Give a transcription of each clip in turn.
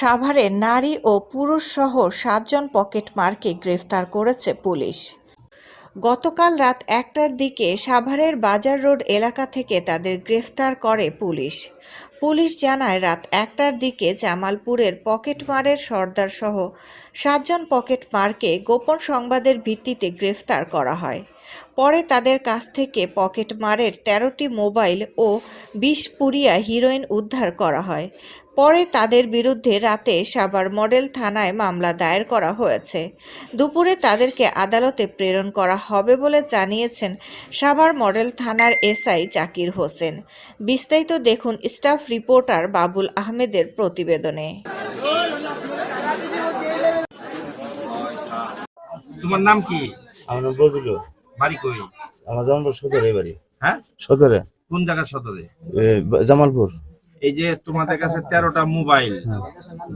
সাভারে নারী ও পুরুষ সহ সাতজন পকেটমারকে গ্রেফতার করেছে পুলিশ। গতকাল রাত একটার দিকে সাভারের বাজার রোড এলাকা থেকে তাদের গ্রেফতার করে পুলিশ। পুলিশ জানায়, রাত একটার দিকে জামালপুরের পকেটমারের সর্দার সহ সাতজন পকেটমারকে গোপন সংবাদের ভিত্তিতে গ্রেফতার করা হয়। পরে তাদের কাছ থেকে পকেট মারের তেরোটি মোবাইল ও বিশ পুরিয়া হিরোইন উদ্ধার করা হয়। পরে তাদের বিরুদ্ধে রাতে সাভার মডেল থানায় মামলা দায়ের করা হয়েছে। দুপুরে তাদেরকে আদালতে প্রেরণ করা হবে বলে জানিয়েছেন সাভার মডেল থানার এসআই জাকির হোসেন। বিস্তারিত দেখুন স্টাফ রিপোর্টার বাবুল আহমেদের প্রতিবেদনে। তোমার নাম কি? আমার নাম বাড়ি কই? আমার জামালপুর সদরে বাড়ি। হ্যাঁ? সদরে? কোন জায়গার সদরে? জামালপুর। এই যে তোমাদের কাছে তেরোটা মোবাইল হ্যাঁ।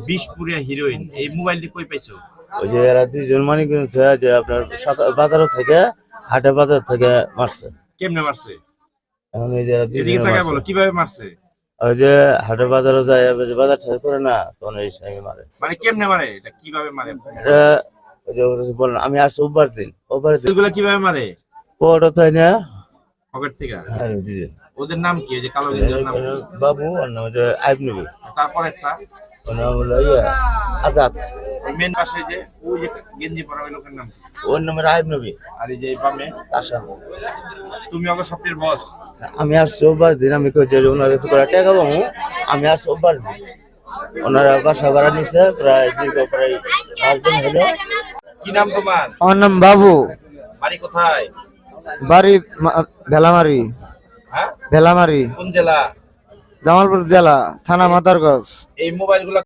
বিশ পুরিয়া হিরোইন এই মোবাইলটি কই পাইছো? ওই যে এরা দুইজন মানিক যে আপনার বাজার থেকে হাটে বাজার থেকে মারছে। কেমনে মারছে? এখন এই যে এরা দুইজনে। বলো কীভাবে মারছে? ওই যে হাটে বাজারে যায় যে বাজার ঠেক করে না তখন এই সঙ্গে মারে। মানে কেমনে মারে? এটা কীভাবে মারে? এটা ওই যে বললেন আমি আসছি ওবার দিন ওবার দিন। এগুলা কীভাবে মারে? ওটা তাই না? পকেট থেকে? হ্যাঁ। ওদের নাম কি? যে কালো গেঞ্জির নাম বাবু আর নাম হচ্ছে আইব নবী তারপর একটা ওর নাম হলো ইয়ে আজাদ। মেন পাশে যে ওই যে গেঞ্জি পরা ওই লোকের নাম ওর নাম আইব নবী আর এই যে বামে? আশা। তুমি ওকে সবটির বস আমি আসছি ওবার দিন আমি কই যে ওনাদের তো করে টাকা পাবো আমি আর ওবার দিন। ওনারা বাসা ভাড়া নিছে প্রায় দীর্ঘ প্রায় পাঁচ দিন হলো। কি নাম তোমার? আমার নাম বাবু। বাড়ি কোথায়? বাড়ি ভেলামারি। হ্যাঁ? ভেলামারি। কোন জেলা? জামালপুর জেলা থানা মাদারগঞ্জ। এই মোবাইলগুলো